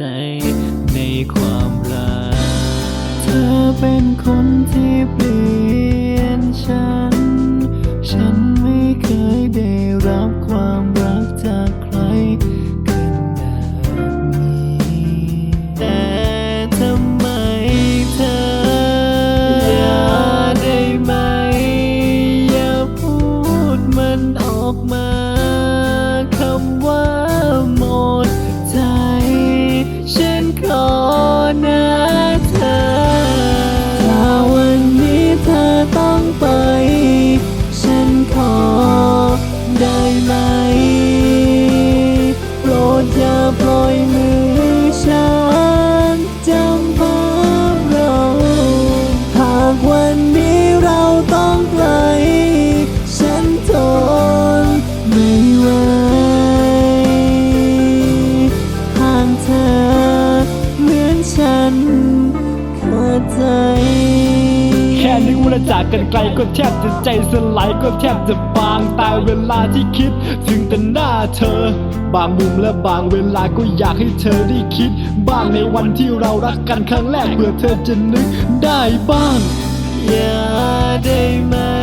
ในความรัก เธอเป็นคนที่เปลี่ยนฉัน ฉันไม่เคยได้รับความรักจากใครขนาดนี้แต่ทำไมเธออย่าได้ไหมอย่าพูดมันออกมา ฉันขาใจแค่นึกว่าจากกันไกลก็แทบจะใจสลายก็แทบจะบางตายเวลาที่คิด ถึงแต่หน้าเธอ บางมุมและบางเวลาก็อยากให้เธอได้คิด บ้างในวันที่เรารักกันครั้งแรกเพื่อเธอจะนึกได้บ้าง อย่าได้ไหม